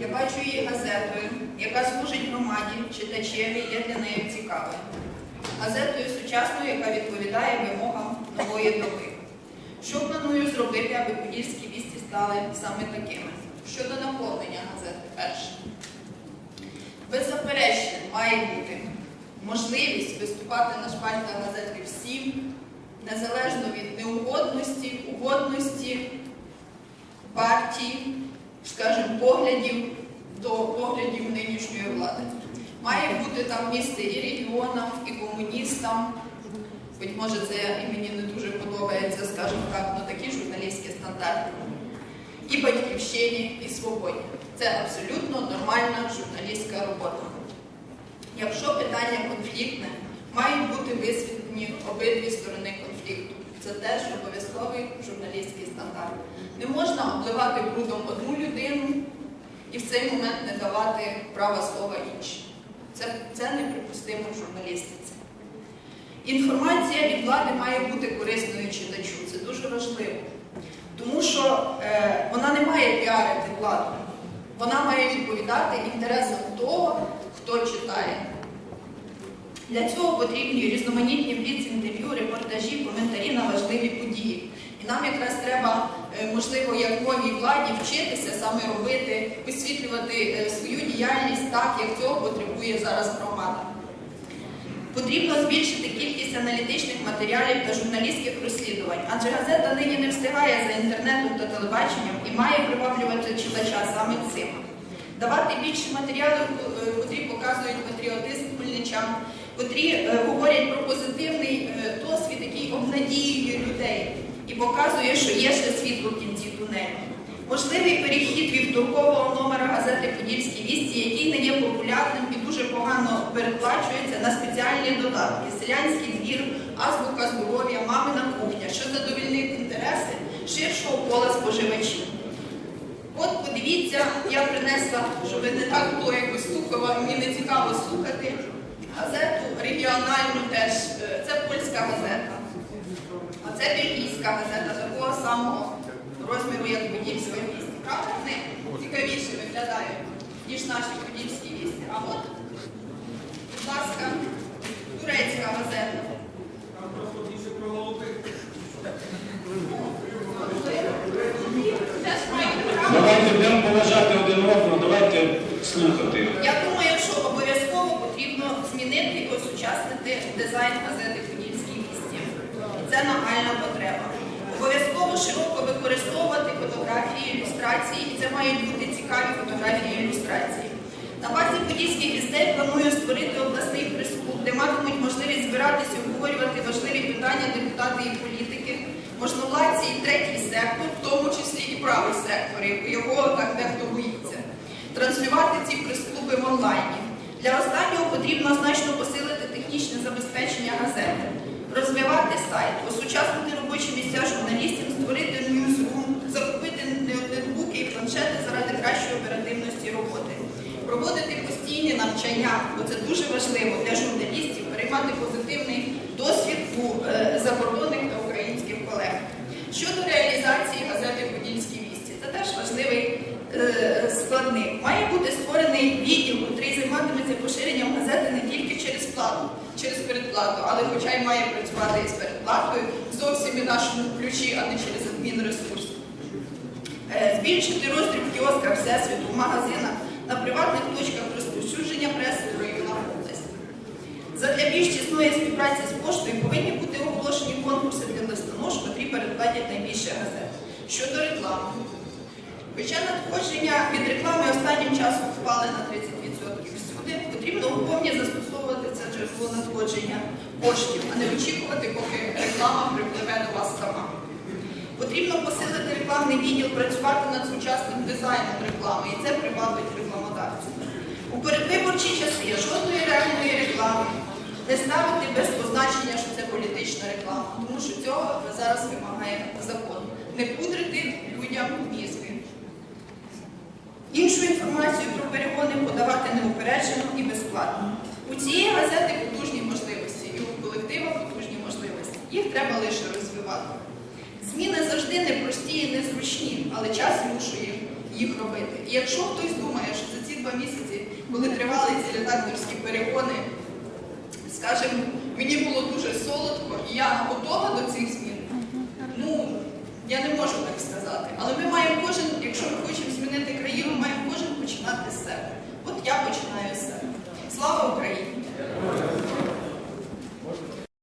Я бачу її газетою, яка служить громаді, читачеві, є для неї цікавою. Газетою сучасною, яка відповідає вимогам нової доби. Що планую зробити, аби подільські вісті стали саме такими? Щодо наповнення газети, перше. Беззаперечно має бути можливість виступати на шпальтах газети всім, незалежно від неугодності, угодності, партії, скажімо, поглядів до поглядів нинішньої влади. Має бути там місце і регіонам, і комуністам. Хоч може це і мені не дуже подобається, скажімо так, ну такі журналістські стандарти. І батьківщині, і свободі. Це абсолютно нормальна журналістська робота. Якщо питання конфліктне, мають бути висвітлені обидві сторони конфлікту. Це теж обов'язковий журналістський стандарт. Не можна обливати брудом одну людину і в цей момент не давати права слова іншим. Це, це неприпустимо в журналістиці. Інформація від влади має бути корисною читачу. Це дуже важливо. Тому що е, вона не має піарити владу. Вона має відповідати інтересам того, хто читає. Для цього потрібні різноманітні бліц-інтерв'ю, репортажі, коментарі на важливі події. І нам якраз треба, е, можливо, як новій владі вчитися саме робити, висвітлювати е, свою діяльність так, як цього потребує зараз громада. Потрібно збільшити кількість аналітичних матеріалів та журналістських розслідувань, адже газета нині не встигає за інтернетом та телебаченням і має приваблювати читача саме цим. Давати більше матеріалів, е, котрі показують патріотизм хмельничан, котрі е, говорять про позитивний е, досвід, який обнадіює людей і показує, що є ще світло в кінці тунелю. Можливий перехід вівторкового номера газети Подільські вісті, який не є популярним і дуже погано передплачується на спеціальні додатки: селянський двір, азбука здоров'я, мамина кухня, що задовільнить інтереси ширшого кола споживачів. От подивіться, я принесла, щоб не так було якось слухова, мені не цікаво слухати. Газету регіональну теж, е, це польська газета. А це бельгійська газета такого самого розміру, як подільська вісті. Правда? Вони цікавіше виглядають, ніж наші подільські вісті. А от, будь ласка, турецька газета. Там просто більше про голубих. Теж мають право. Давайте будемо поважати один одного, давайте слухати. Я думаю, що обов'язково потрібно змінити і осучаснити дизайн газети Подільські вісті. І це нагальна потреба. Обов'язково широко використовувати фотографії, ілюстрації, і це мають бути цікаві фотографії і ілюстрації. На базі подільських вістей планую створити обласний прес-клуб, де матимуть можливість збиратися обговорювати важливі питання депутати і політики, можновладці і третій сектор, в тому числі і правий сектор, його так дехто боїться транслювати ці прес-клуби в онлайні. Для останнього потрібно значно посилити технічне забезпечення газети, розвивати сайт, осучаснити робочі місця журналістів, створити ньюзрум, закупити ноутбуки і планшети заради кращої оперативності роботи, проводити постійні навчання, бо це дуже важливо для журналістів, переймати позитивний досвід у е, закордонних та українських колег. Щодо реалізації газети Подільські вісті, це теж важливий е. Має бути створений відділ, який займатиметься поширенням газети не тільки через плату, через передплату, але хоча й має працювати із передплатою зовсім і нашому ключі, а не через адмінресурс. Е, Збільшити роздріб в кіосках Всесвіту, в магазинах, на приватних точках розповсюдження преси в районах області. Задля більш тісної співпраці з поштою повинні бути оголошені конкурси для листонож, котрі передплатять найбільше газет. Щодо реклами. Хоча надходження від реклами останнім часом впали на 30% всюди, потрібно повні застосовувати це джерело надходження коштів, а не очікувати, поки реклама припливе до вас сама. Потрібно посилити рекламний відділ, працювати над сучасним дизайном реклами, і це привабить рекламодавців. У передвиборчі часи жодної реальної реклами не ставити без позначення, що це політична реклама, тому що цього зараз вимагає закон. Подавати неупереджено і безплатно. У цієї газети потужні можливості, і у колектива потужні можливості. Їх треба лише розвивати. Зміни завжди непрості і незручні, але час змушує їх робити. І якщо хтось думає, що за ці два місяці, коли тривали ці редакторські перегони, скажімо, мені було дуже солодко, і я готова до цих змін, ну, я не можу так сказати.